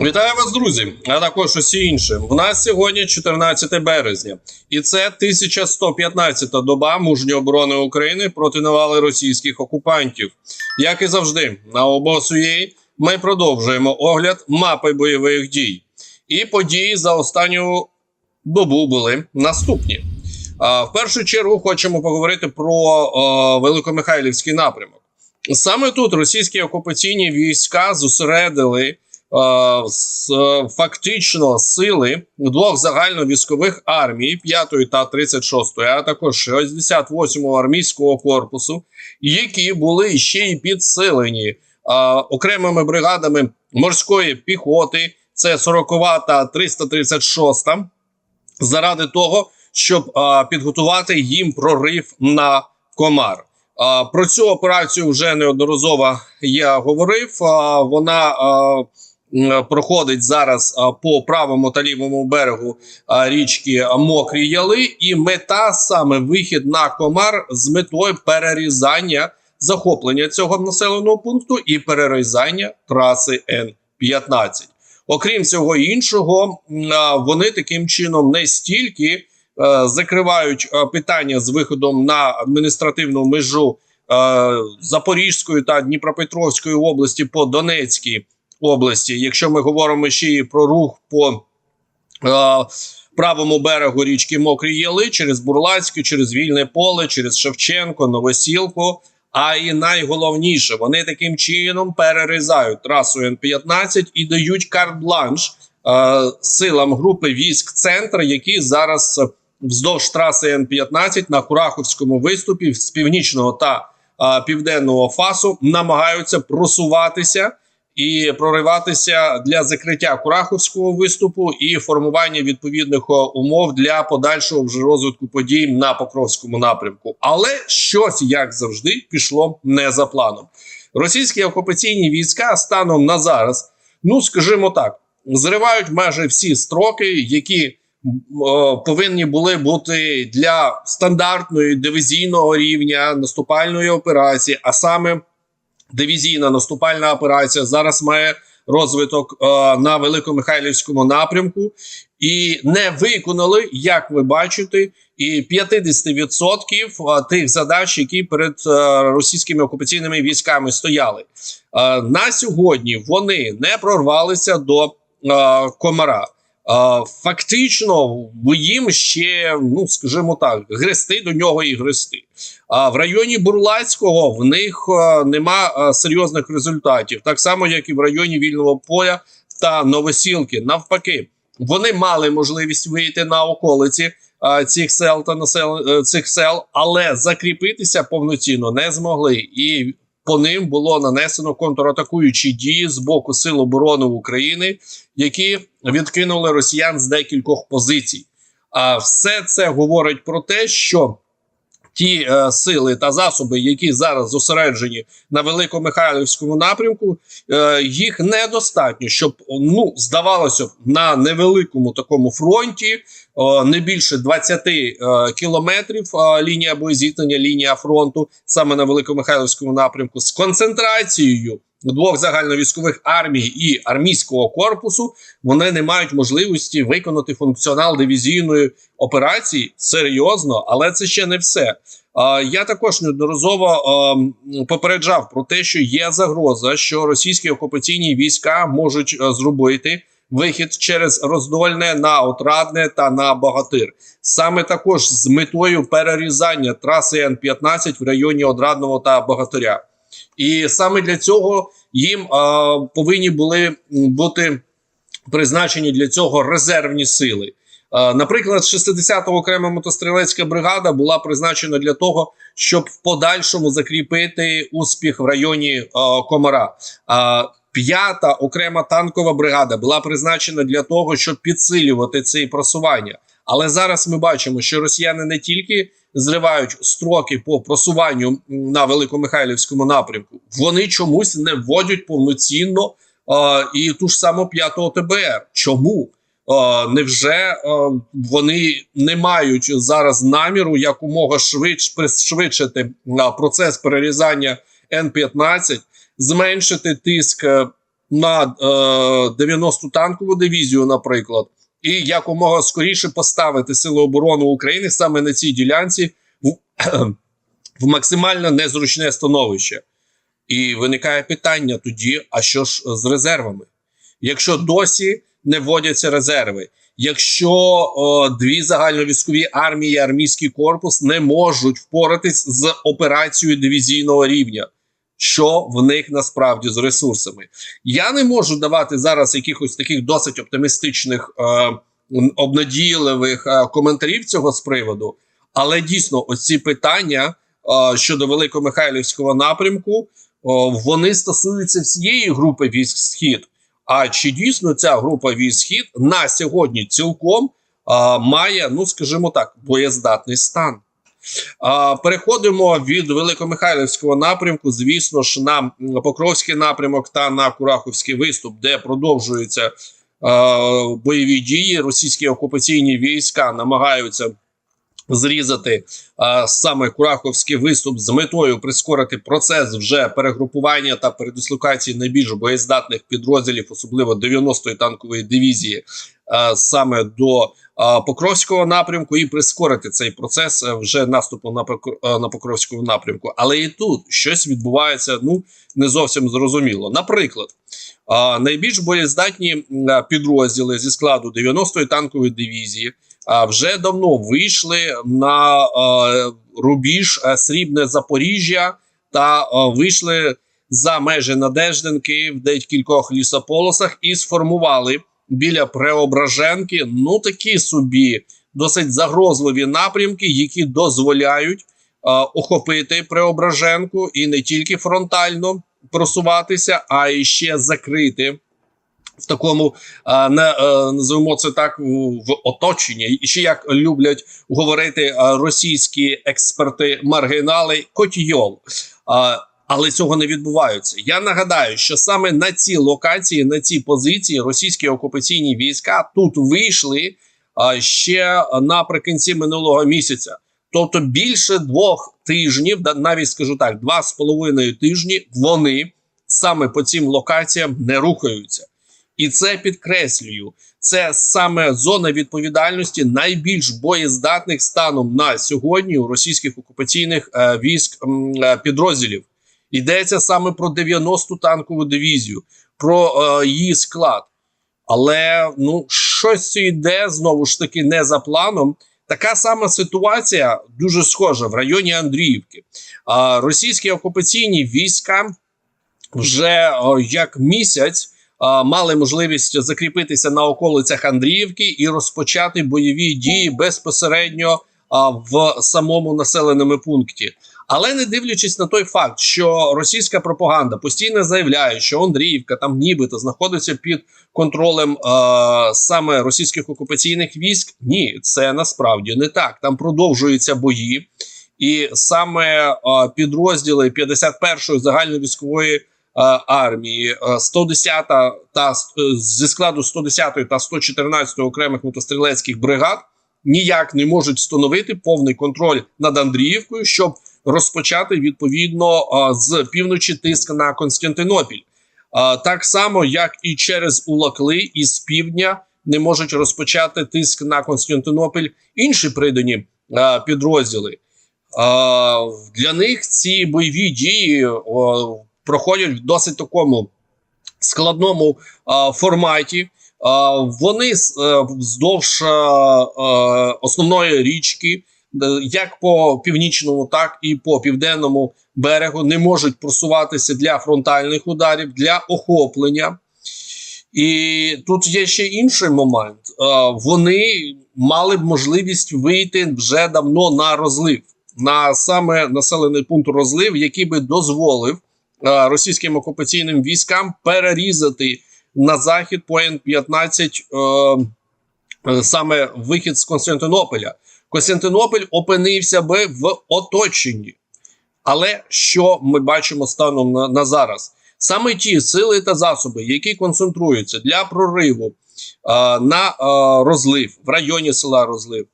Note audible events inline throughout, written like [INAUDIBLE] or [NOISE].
Вітаю вас, друзі, а також усі інші. В нас сьогодні 14 березня, і це 1115 доба мужньої оборони України проти навали російських окупантів. Як і завжди, на обосує ми продовжуємо огляд мапи бойових дій. І події за останню добу були наступні. В першу чергу хочемо поговорити про Великомихайлівський напрямок. Саме тут російські окупаційні війська зосередили фактично сили двох загальновійськових армій 5 та 36, а також 68-го армійського корпусу, які були ще й підсилені е, окремими бригадами морської піхоти. Це 40 та 336 заради того, щоб е, підготувати їм прорив на комар. А, Про цю операцію вже неодноразово я говорив. А, Вона а, проходить зараз по правому та лівому берегу річки Мокрі Яли, і мета саме вихід на комар з метою перерізання захоплення цього населеного пункту і перерізання траси Н-15. Окрім всього іншого, вони таким чином не стільки е, закривають е, питання з виходом на адміністративну межу е, Запорізької та Дніпропетровської області по Донецькій області. Якщо ми говоримо ще й про рух по е, правому берегу річки Мокрі Яли через Бурлацьке, через Вільне поле, через Шевченко, Новосілку. А і найголовніше, вони таким чином перерізають трасу Н-15 і дають карт-бланш е, силам групи військ центр, які зараз вздовж траси Н-15 на Кураховському виступі з північного та е, південного фасу намагаються просуватися і прориватися для закриття Кураховського виступу і формування відповідних е, умов для подальшого вже розвитку подій на Покровському напрямку. Але щось, як завжди, пішло не за планом. Російські окупаційні війська станом на зараз, ну скажімо так, зривають майже всі строки, які е, повинні були бути для стандартної дивізійного рівня наступальної операції, а саме дивізійна наступальна операція зараз має розвиток е, на Великомихайлівському напрямку, і не виконали, як ви бачите, і 50% тих задач, які перед е, російськими окупаційними військами стояли. Е, на сьогодні вони не прорвалися до е, комара. Е, Фактично, їм ще, ну скажімо так, грести до нього і грести. А в районі Бурлацького в них е, нема е, серйозних результатів, так само як і в районі Вільного поля та Новосілки. Навпаки, вони мали можливість вийти на околиці цих сел та насел цих сел, але закріпитися повноцінно не змогли. І по ним було нанесено контратакуючі дії з боку Сил оборони України, які відкинули росіян з декількох позицій. А все це говорить про те, що ті е, сили та засоби, які зараз зосереджені на Великомихайлівському напрямку, е, їх недостатньо, щоб ну здавалося б на невеликому такому фронті, не більше 20 е, кілометрів е, лінія боєзіткнення, лінія фронту саме на Великомихайлівському напрямку з концентрацією двох загальновійськових армій і армійського корпусу, вони не мають можливості виконати функціонал дивізійної операції серйозно, але це ще не все. Я також неодноразово попереджав про те, що є загроза, що російські окупаційні війська можуть зробити вихід через роздольне на отрадне та на богатир. Саме також з метою перерізання траси Н-15 в районі Одрадного та Богатиря. І саме для цього їм а, повинні були бути призначені для цього резервні сили. Е, Наприклад, 60-та окрема мотострілецька бригада була призначена для того, щоб в подальшому закріпити успіх в районі е, Комара. А П'ята окрема танкова бригада була призначена для того, щоб підсилювати це просування. Але зараз ми бачимо, що росіяни не тільки зривають строки по просуванню на Великомихайлівському напрямку, вони чомусь не вводять повноцінно е, і ту ж саму 5-го ТБР. Чому? Е, невже е, вони не мають зараз наміру якомога швидше пришвидшити е, процес перерізання Н-15, зменшити тиск е, на е, 90-ту танкову дивізію, наприклад, і якомога скоріше поставити Сили оборони України саме на цій ділянці в, [CLEARS THROAT] в максимально незручне становище. І виникає питання тоді: а що ж з резервами? Якщо досі не вводяться резерви, якщо о, дві загальновійськові армії, армійський корпус не можуть впоратись з операцією дивізійного рівня, що в них насправді з ресурсами? Я не можу давати зараз якихось таких досить оптимістичних, е, обнадійливих е, коментарів цього з приводу, але дійсно, ось ці питання е, щодо Великомихайлівського напрямку, о, вони стосуються всієї групи військ схід. А чи дійсно ця група військ схід на сьогодні цілком а, має, ну скажімо так, боєздатний стан? Переходимо від Великомихайлівського напрямку, звісно ж, на Покровський напрямок та на Кураховський виступ, де продовжуються бойові дії. Російські окупаційні війська намагаються зрізати а, саме Кураховський виступ з метою прискорити процес вже перегрупування та передислокації найбільш боєздатних підрозділів, особливо 90-ї танкової дивізії, саме до Покровського напрямку, і прискорити цей процес е, вже наступу на Покр- е, Покровському напрямку. Але і тут щось відбувається ну не зовсім зрозуміло. Наприклад. Найбільш боєздатні підрозділи зі складу 90-ї танкової дивізії вже давно вийшли на рубіж Срібне Запоріжжя та вийшли за межі Надежденки в декількох лісополосах і сформували біля Преображенки ну такі собі досить загрозливі напрямки, які дозволяють а, охопити Преображенку і не тільки фронтально просуватися, а і ще закрити в такому не е, називаємо це так в, оточенні. І ще як люблять говорити російські експерти маргінали котійол. Але цього не відбувається. Я нагадаю, що саме на ці локації, на ці позиції російські окупаційні війська тут вийшли а, ще наприкінці минулого місяця. Тобто більше двох тижнів, навіть скажу так, два з половиною тижні вони саме по цим локаціям не рухаються. І це підкреслюю. Це саме зона відповідальності найбільш боєздатних станом на сьогодні у російських окупаційних е, військ е, підрозділів. Йдеться саме про 90-ту танкову дивізію, про е, її склад. Але ну щось йде знову ж таки не за планом. Така сама ситуація дуже схожа в районі Андріївки. А, російські окупаційні війська вже о, як місяць а, мали можливість закріпитися на околицях Андріївки і розпочати бойові дії безпосередньо а, в самому населеному пункті. Але не дивлячись на той факт, що російська пропаганда постійно заявляє, що Андріївка там нібито знаходиться під контролем е, саме російських окупаційних військ, ні, це насправді не так. Там продовжуються бої, і саме е, підрозділи 51-ї загальновійськової е, армії, е, 110 та е, зі складу 110 та 114 окремих мотострілецьких бригад ніяк не можуть встановити повний контроль над Андріївкою, щоб розпочати відповідно з півночі тиск на Константинопіль. Так само, як і через Улакли і з півдня не можуть розпочати тиск на Константинопіль інші придані підрозділи. Для них ці бойові дії проходять в досить такому складному форматі. Вони е, вздовж основної річки, як по північному, так і по південному берегу не можуть просуватися для фронтальних ударів, для охоплення. І тут є ще інший момент. Е, Вони мали б можливість вийти вже давно на розлив, на саме населений пункт розлив, який би дозволив е, російським окупаційним військам перерізати на захід по Н-15 е, е, саме вихід з Константинополя. Константинополь опинився би в оточенні. Але що ми бачимо станом на, на зараз? Саме ті сили та засоби, які концентруються для прориву е, на е, розлив в районі села Розлив,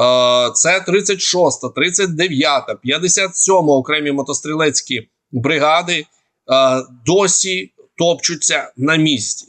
е, це 36, 39, 57 окремі мотострілецькі бригади, е, досі топчуться на місці.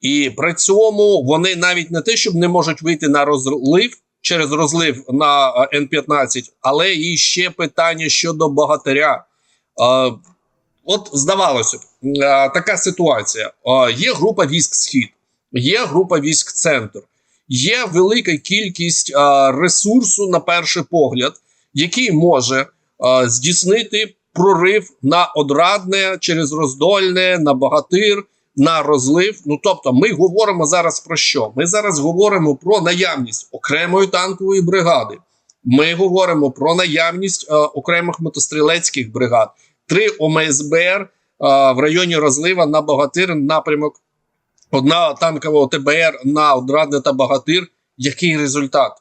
І при цьому вони навіть не те, щоб не можуть вийти на розлив через розлив на е, Н-15, але і ще питання щодо богатиря. Е, От здавалося б, е, така ситуація: є група військ Схід, є група військ Центр, є велика кількість ресурсу на перший погляд, який може здійснити прорив на одрадне через роздольне, на богатир, на розлив. Ну тобто, ми говоримо зараз про що? Ми зараз говоримо про наявність окремої танкової бригади. Ми говоримо про наявність е, окремих мотострілецьких бригад, три ОМСБР е, в районі розлива на Богатир напрямок, одна танкова ОТБР на Одрадне та Богатир. Який результат?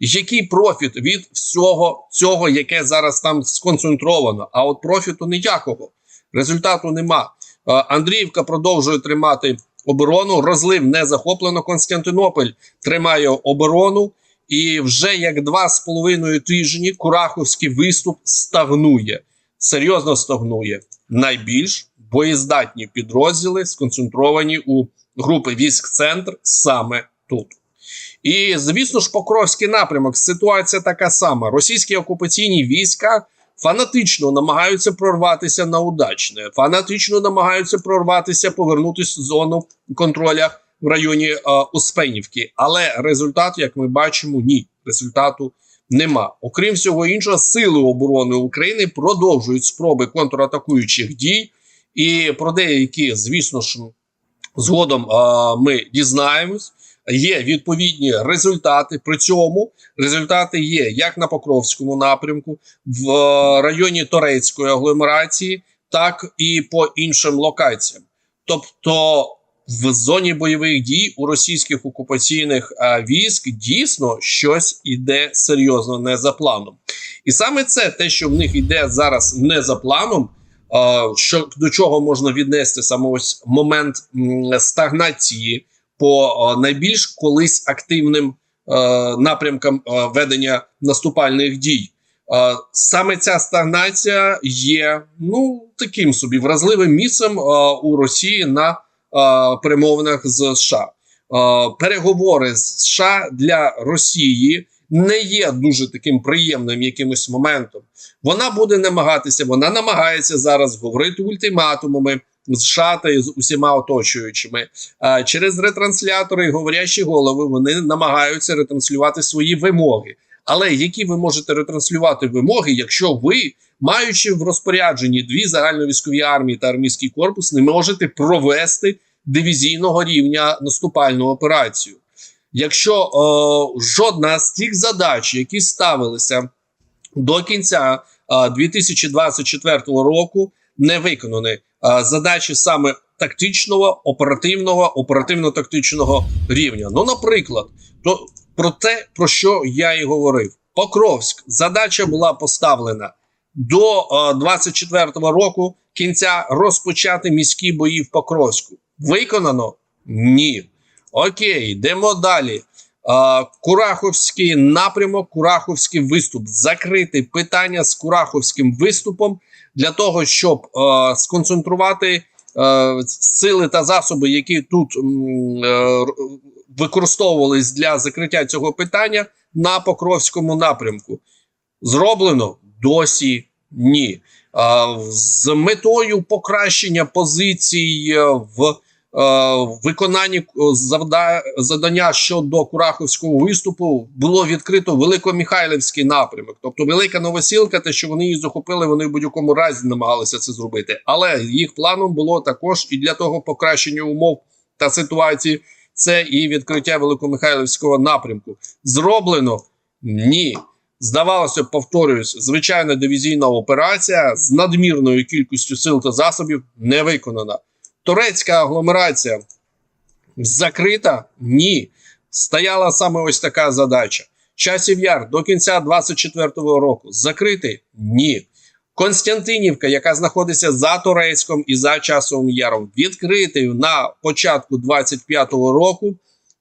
Який профіт від всього цього, яке зараз там сконцентровано? А от профіту ніякого. Результату нема. Е, Андріївка продовжує тримати оборону. Розлив не захоплено. Константинополь тримає оборону. І вже як два з половиною тижні Кураховський виступ стагнує. Серйозно стагнує. Найбільш боєздатні підрозділи сконцентровані у групи військ центр саме тут. І звісно ж, Покровський напрямок. Ситуація така сама. Російські окупаційні війська фанатично намагаються прорватися на удачне, фанатично намагаються прорватися, повернутися в зону контроля в районі е, Успенівки. Але результат, як ми бачимо, ні, результату нема. Окрім всього іншого, сили оборони України продовжують спроби контратакуючих дій, і про деякі, звісно ж, згодом е, ми дізнаємось. Є відповідні результати. При цьому результати є як на Покровському напрямку, в е, районі Торецької агломерації, так і по іншим локаціям. Тобто, в зоні бойових дій у російських окупаційних е, військ дійсно щось іде серйозно не за планом. І саме це те, що в них іде зараз не за планом. е, Що до чого можна віднести саме ось момент стагнації по е, найбільш колись активним е, напрямкам е, ведення наступальних дій. Саме ця стагнація є ну таким собі вразливим місцем у Росії на перемовинах з США. Переговори з США для Росії не є дуже таким приємним якимось моментом. Вона буде намагатися, вона намагається зараз говорити ультиматумами з США та і з усіма оточуючими. Через ретранслятори і говорящі голови вони намагаються ретранслювати свої вимоги. Але які ви можете ретранслювати вимоги, якщо ви, маючи в розпорядженні дві загальновійськові армії та армійський корпус, не можете провести дивізійного рівня наступальну операцію? Якщо е, жодна з тих задач, які ставилися до кінця 2024 року, не виконані, е, задачі саме тактичного, оперативного, оперативно-тактичного рівня. Ну, наприклад, то про те, про що я і говорив, Покровськ задача була поставлена до е, 24-го року кінця розпочати міські бої в Покровську. Виконано? Ні. Окей, йдемо далі. Кураховський напрямок, Кураховський виступ. Закрити питання з Кураховським виступом для того, щоб е, сконцентрувати е, сили та засоби, які тут е, використовувались для закриття цього питання на Покровському напрямку. Зроблено досі ні. А, з метою покращення позицій е, е, виконанні е, завдання щодо Кураховського виступу було відкрито Великомихайлівський напрямок. Тобто Велика Новосілка, те, що вони її захопили, вони в будь-якому разі намагалися це зробити. Але їх планом було також і для того покращення умов та ситуації. Це і відкриття Великомихайлівського напрямку. Зроблено ні. Здавалося, повторююсь, звичайна дивізійна операція з надмірною кількістю сил та засобів не виконана. Турецька агломерація закрита? Ні. Стояла саме ось така задача. Часів яр до кінця 24-го року закритий? Ні. Константинівка, яка знаходиться за Турецьком і за часовим яром, відкритий на початку 25-го року.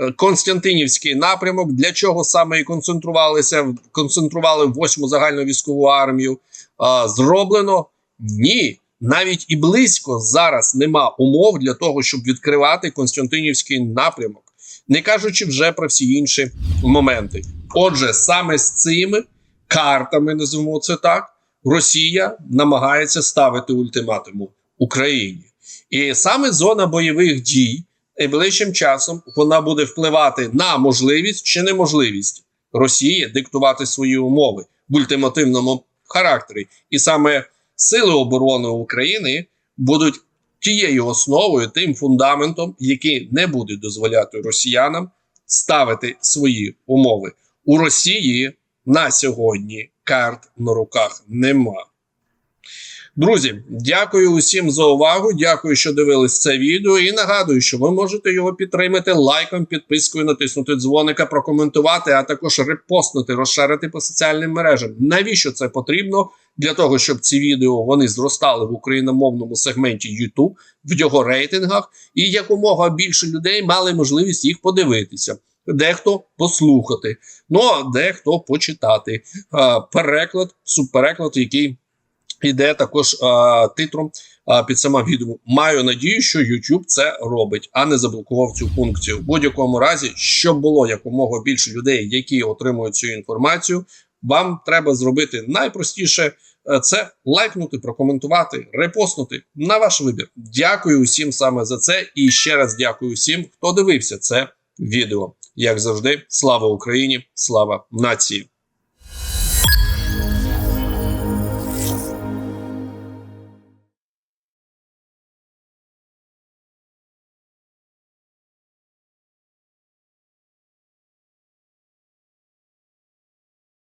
Е, Константинівський напрямок, для чого саме і концентрувалися, концентрували восьму загальну військову армію. Зроблено? Ні. Навіть і близько зараз нема умов для того, щоб відкривати Константинівський напрямок, не кажучи вже про всі інші моменти. Отже, саме з цими картами, називаємо це так, Росія намагається ставити ультиматуму Україні. І саме зона бойових дій найближчим часом вона буде впливати на можливість чи неможливість Росії диктувати свої умови в ультимативному характері. І саме сили оборони України будуть тією основою, тим фундаментом, який не буде дозволяти росіянам ставити свої умови. У Росії на сьогодні карт на руках нема. Друзі, дякую усім за увагу. Дякую, що дивились це відео. І нагадую, що ви можете його підтримати лайком, підпискою, натиснути дзвоника, прокоментувати, а також репостнути, розширити по соціальним мережам. Навіщо це потрібно? Для того, щоб ці відео вони зростали в україномовному сегменті YouTube, в його рейтингах, і якомога більше людей мали можливість їх подивитися. Дехто послухати, ну а дехто почитати. Е, переклад, субпереклад, який іде також а, титром а, під саме відео. Маю надію, що YouTube це робить, а не заблокував цю функцію. В будь-якому разі, щоб було якомога більше людей, які отримують цю інформацію, вам треба зробити найпростіше е, це лайкнути, прокоментувати, репостнути на ваш вибір. Дякую усім саме за це. І ще раз дякую всім, хто дивився це відео. Як завжди, слава Україні, слава нації.